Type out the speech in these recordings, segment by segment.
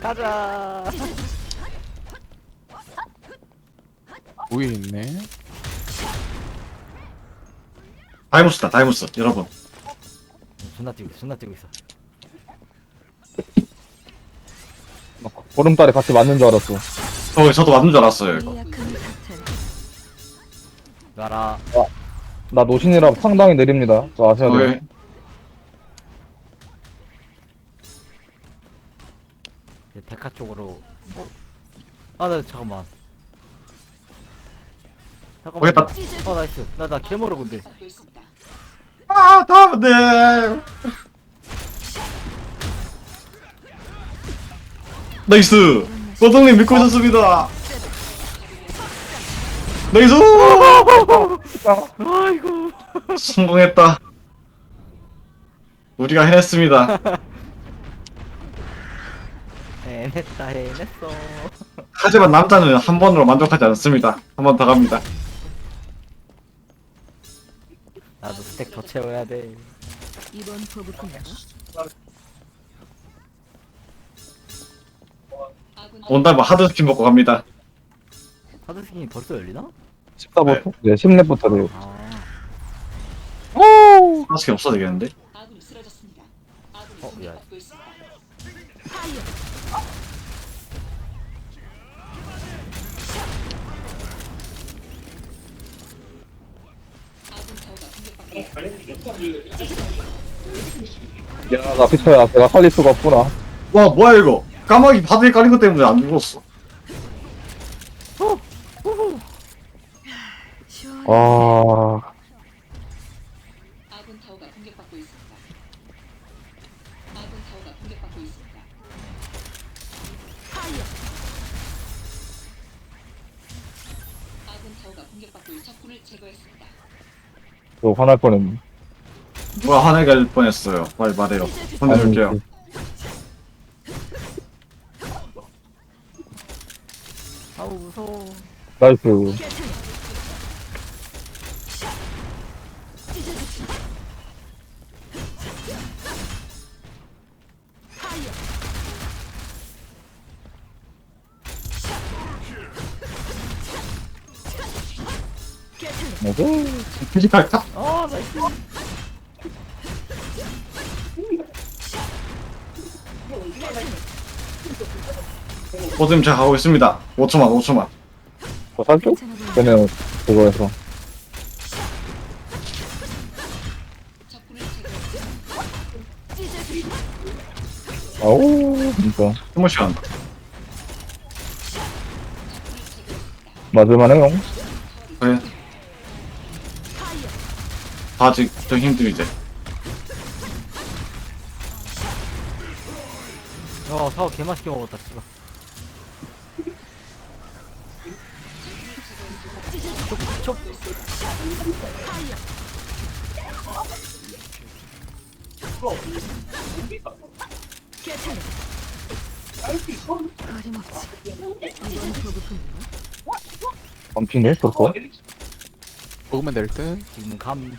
가자. 위에 있네. 다이무스다 다이무스 여러분 존나 뛰고 있어. 존나 뛰고 있어. 보름달에 같이 맞는 줄 알았어. 어 저도 맞는 줄 알았어요 이거. 가라. 나 노신이라 상당히 느립니다. 저 아셔야 돼요. 왜 데카 쪽으로. 어? 아, 나 잠깐만. 잠깐만. 거기다- 나- 어, 나이스. 나, 나 개모로 근데. 아 다음 네 나이스 소동님 믿고 있었습니다 나이스 아이고. 성공했다 우리가 해냈습니다 해냈다, 해냈어. 하지만 남자는 한 번으로 만족하지 않습니다 한 번 더 갑니다 나도 스택 더 채워야 돼. 이번 보급품인가? 온다면 하드 스킨 먹고 갑니다 하드스킨이 벌써 열리나? 14부터? 네, 10렙부터래요. 아. 하드 스킨 없어도 되겠는데 아군이 쓰러졌습니다. 아군이 어, 야. 공격받고 있습니다. 아군 타워가 공격받고 있습니다. 야, 나 피쳐야. 내가 살릴 수가 없구나. 와 뭐야 이거 까마귀 바닥에 깔린 것 때문에 안 죽었어 아 저 화날 뻔했네. 뭐야 화나게 할 뻔했어요 빨리 말해요 혼내줄게요 아우, 무서워. 나이스. 나이스. 피지컬 탑 아, 나이스. 보듬 잘 가고 있습니다 5초만 5초만 저 살죠? 걔네 그거에서. 아우, 진짜. 스무 시간 맞을만해요. 그래 아직 좀 힘들지 야, 사과 개맛있게 먹었다, 씨발. 촉, 촉. 어림없지. 그렇고. 먹으면 될 듯. 지금 감.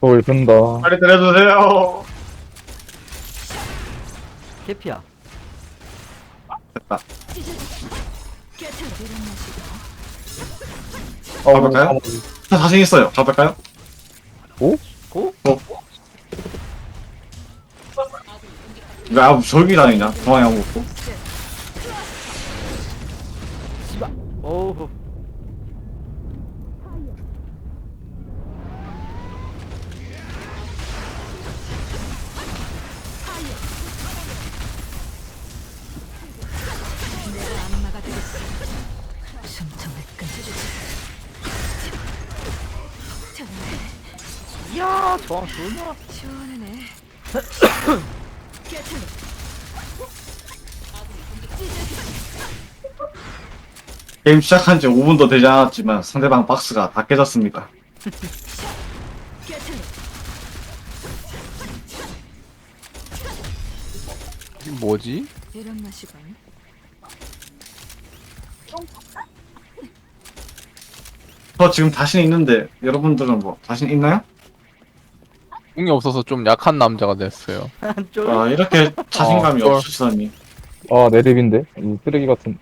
돌 든다. 빨리 때려주세요 캐피야. 됐다 맛이다. 가볼까요? 저 자신 있어요 잡을까요? 오? 고? 왜 아무 저기 다니냐 중앙에 아무 없고 씨발. 오우. 저항 좋나? 시원하네. 게임 시작한 지 5분도 되지 않았지만 상대방 박스가 다 깨졌습니다 이게 뭐지? 이런 맛이군. 저 지금 자신 있는데 여러분들은 뭐 자신 있나요? 궁이 없어서 좀 약한 남자가 됐어요. 쫄. 아 이렇게 자신감이 어, 쫄. 없으시다니 아, 내 랩인데? 이 쓰레기 같은.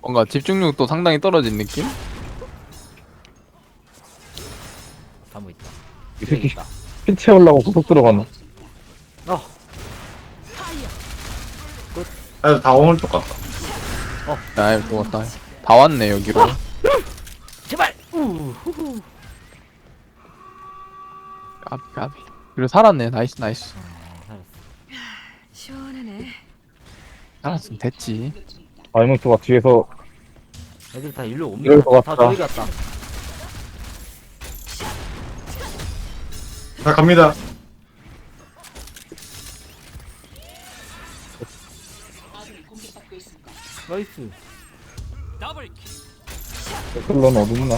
뭔가 집중력도 상당히 떨어진 느낌? 다무 있다. 이 새끼 있다. 피 채우려고 구속 들어갔나? 어. 그래서 다 오늘 똑같다 아, 좋았다. 다 왔네, 여기로. 제발. 우. 후후. 까비, 까비. 그리고 살았네. 나이스, 나이스. 아. 시원하네. 살았으면 됐지. 다이몬스가 뒤에서 애들 다 일로 옵니다. 이럴 것 다 같다. 저기 갔다. 자 갑니다. 나이스. 슬런 어딨나?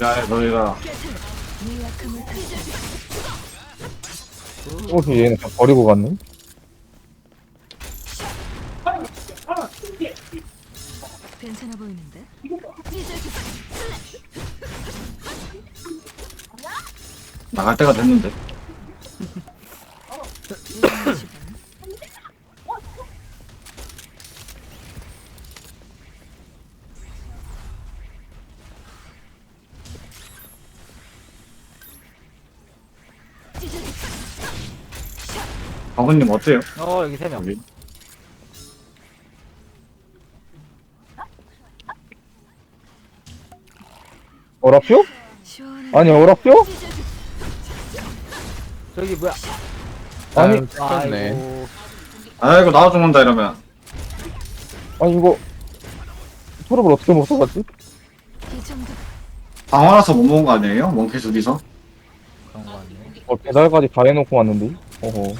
야 너희가. 혹시 얘는 다 버리고 갔네? 괜찮아 보이는데? 나갈 때가 됐는데 박은님 어때요? 어 여기 세 명. 여기? 시원하네. 아니, 어라표? 저기 뭐야? 아니, 아유, 쳤네. 아이고. 아이고 나와 죽는다 이러면 아니, 이거. 토럽을 어떻게 못 정도. 방화라서 못 먹은 거 아니에요? 몽키 둘이서? 그런 거 같네. 어, 배달까지 다 해놓고 왔는데? 어허.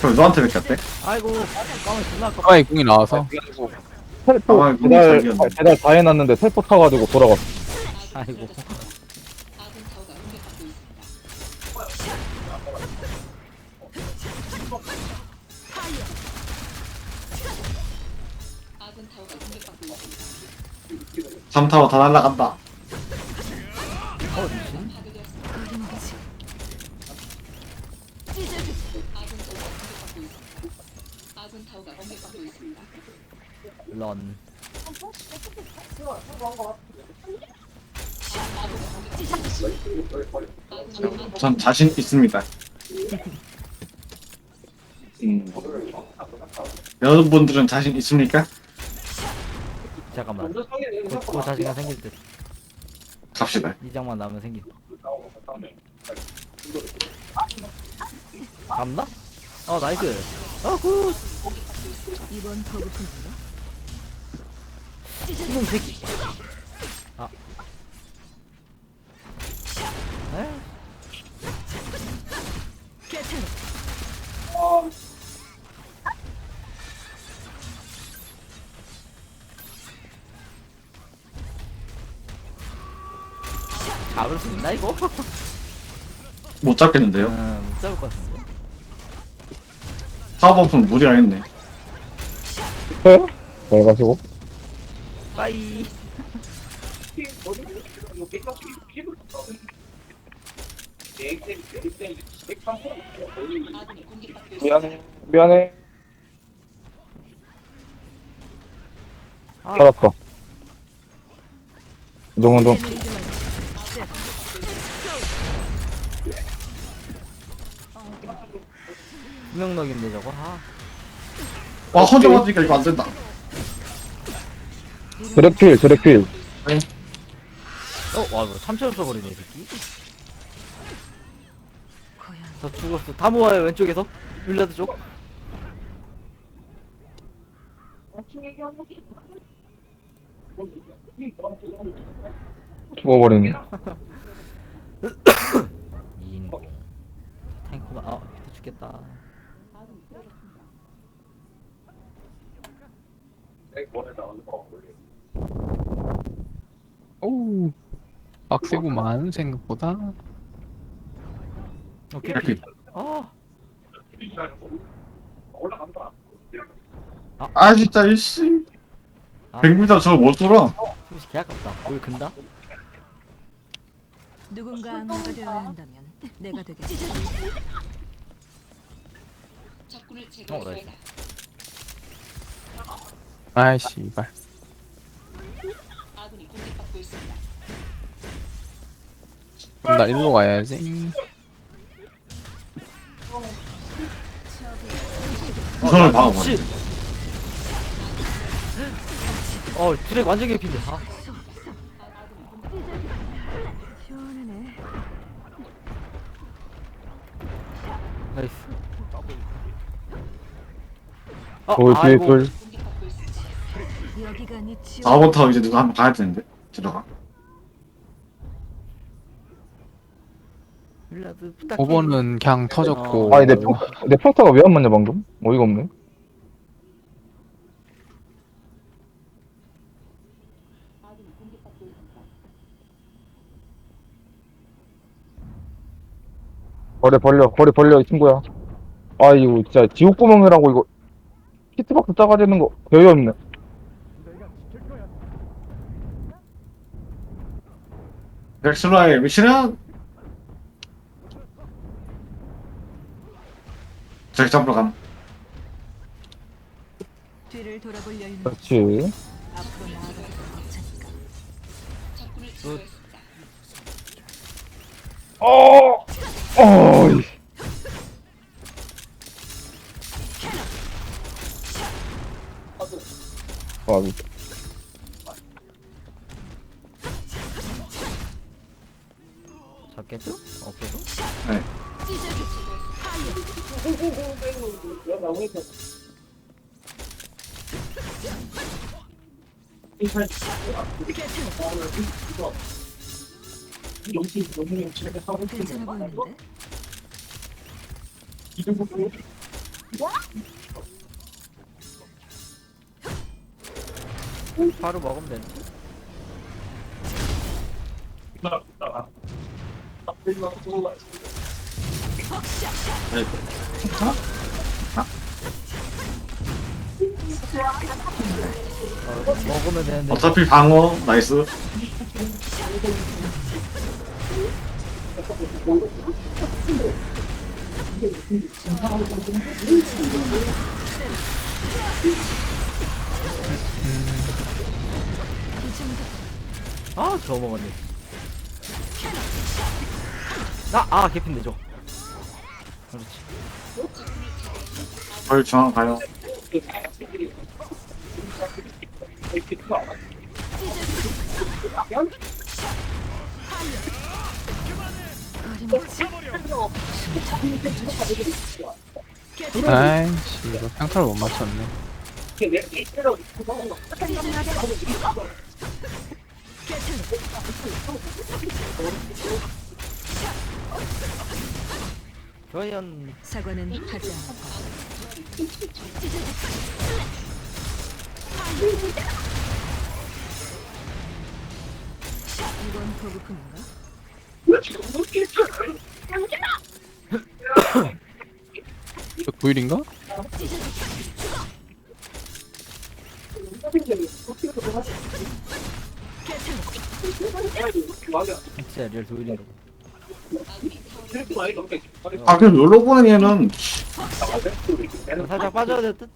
그럼 너한테 뺏겼대? 아이고. 까만 존나 아까. 까마귀 궁이 나와서. 아, 이거 배달, 배달 다 해놨는데 텔포 타가지고 돌아갔어. 아이고. 잠타워 다 날라간다 어 미친. 파괴되었습니다. 거리는 거지. 아군 타워가 공격받고 있습니다. 아군 타워가 공격받고 있습니다. 런. 전 자신 있습니다 음. 여러분들은 자신 있습니까? 잠깐만. 곧, 곧 자신감 생길 듯. 갑시다 이 장만 나오면 생긴. 갔나? 어 나이스. 어 굿. 이번 보급품인가? 이놈 새끼. 아. 에? 잡을 수 있나 이거? 못 잡겠는데요? 음, 못 잡을 것 같은데. 파워버프는 무리가 있네 해? 잘 가시고. 빠이. 미안해. 미안해. 아. 살았어. 운동운동. 투명력인데 저거. 아. 와 혼자 맞으니까 이거 안 된다 드래필, 드래필. 어, 와, 이거 참치를 써버리네, 이 새끼. 저 죽었어. 다 모아요, 왼쪽에서. 윌라드 쪽. 죽어버리네. 인공. 탱크만, 아, 밑에 죽겠다. 오우. 빡세구만, 생각보다. 오케이, 이렇게. 피. 아, 아 진짜 이씨 아 100m 저걸 못 뚫어 솔직히 개 아깝다 뭘 근다? 누군가 악마가 되어야 한다면 내가 되겠지. 적군을 어, 제거했습니다. 아이 씨발 아군이 공격받고 있습니다. 그럼 나 일로 가야지 우선을 박아버려 씨! 어 드랙 완전 개핀데 아 시원하네. 나이스 어, 돌 뒤에 아이고. 돌 공격받고 있습니다. 여기가 네 지옥. 4번 타고 이제 누가 한번 가야 되는데 들어가 부탁해 5번은 그냥 터졌고 어. 아니 내, 평, 내 평타가 왜 안 맞냐 방금? 어이가 없네 버려 벌려 버려 벌려 이 친구야 아 이거 진짜 지옥구멍이라고 이거 히트박스 작아지는 거 별이 없네. 렉슬라의 미시는 저기 잡으러 감. 뒤를 돌아볼 여유는 그렇지. 앞으로. 어! 어이 와, 미- 잡겠죠? 없어도? 괜찮아 보이는데? 바로 먹으면 되는데? 어, 먹으면 되는데. 어차피 방어 나이스 아, 저 먹었네. 아, 아, 개핀데 저. 그렇지. 벌 중앙 가요 아이씨 이거 평타를 못 맞췄네 조연 사과는 하지 않아. 이번 보급품인가? 저 9일인가? 진짜 리얼 도일인가 아 그럼 놀러 보는 얘는 봐. 살짝 빠져야 될 듯?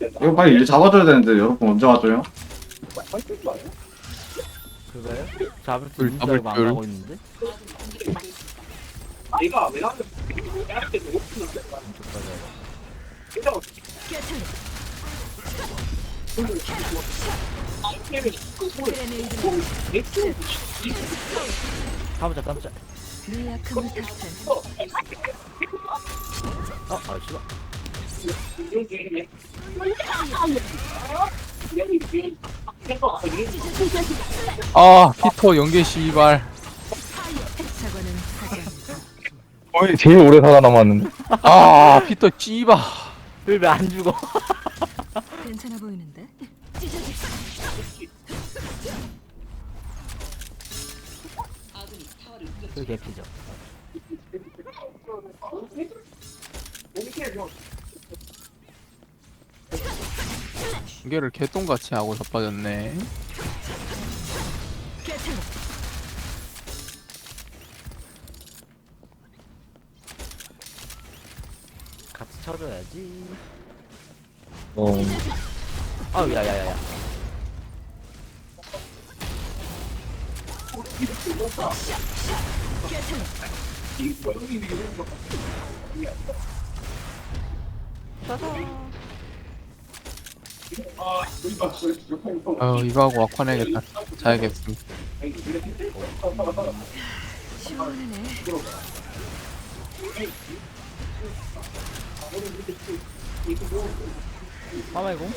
이거 빨리 일 잡아줘야 되는데 여러분 언제 와줘요? 그거요? 잡을 수 줄, 있는 줄 잡을 안 줄. 가고 있는데? 왼쪽 빠져야 가보자 가보자 네 약함을 탓해. 어? 아 씨발 아 피터 연계 씨발 사과는 하지 않는다. 거의 제일 오래 살아남았는데 아 피터 씨발 왜안 죽어? 그 개피죠 관계를 개똥같이 하고 자빠졌네 같이 쳐줘야지. 어 아우 야야야야. 아유 이거 하고 wak환해야겠다 자야겠습니다 시원하네 화말공?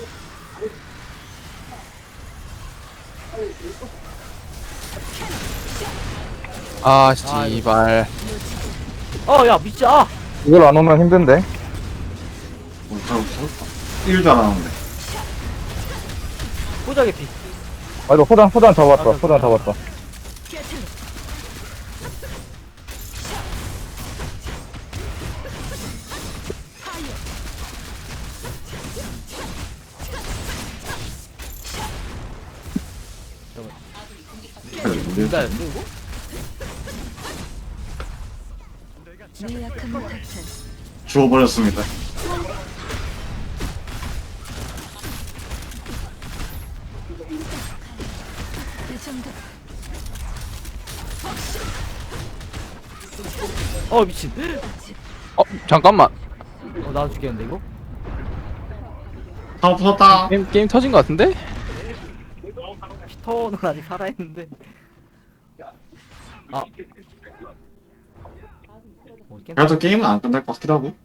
아 씨발 어 야 미치 아. 이걸 안 오면 힘든데 어, 저, 저, 1도 안 하는데. 호작의 피. 아 이거 호단 호단 잡았다 호단 잡았다 주워버렸습니다. 그 정도 어 미친. 어 잠깐만 어 나도 죽겠는데 이거? 다 부쉈다. 게임, 게임 터진 것 같은데? 피터는 아직 살아있는데. 아. 어, 깬- 그래도 게임은 안 끝날 것 같기도 하고.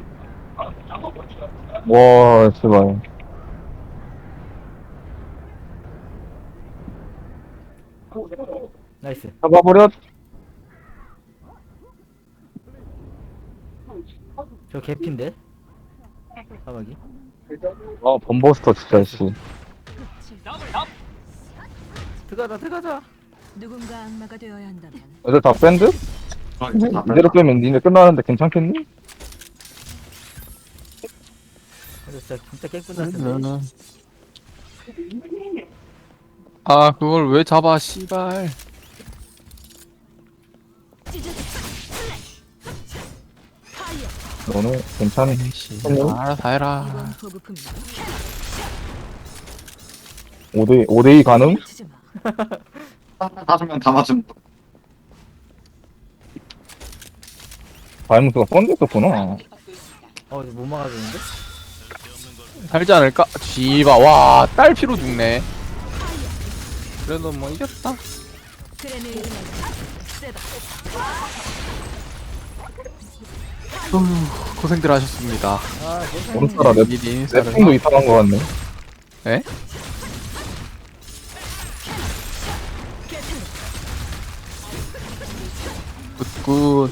와 씨발 나이스. 잡아버렸 저 개피인데? 사막이. 아 범버스터 진짜 씨 들어가자 들어가자. 누군가 악마가 되어야 한다면 애들 다 밴드? 다 이대로 빼면 니네 끝나는데 괜찮겠니? 근데 진짜 진짜 깨끗한데. 아 그걸 왜 잡아 씨발 너는 괜찮니? 알아서 해라 이번 보급품인가? 5대 5대2 가능? 치지 마 맞으면 다 맞으면 발무수가 펀드 썼구나 받고 있습니다. 어 이거 못 막아주는데? 살지 않을까? 씨발 와 딸피로 죽네 그래도 뭐 이겼다 후, 고생들 하셨습니다. 오른따라 내, 미리 내 인사를 핑도 이상한 거 같네 에? 굿굿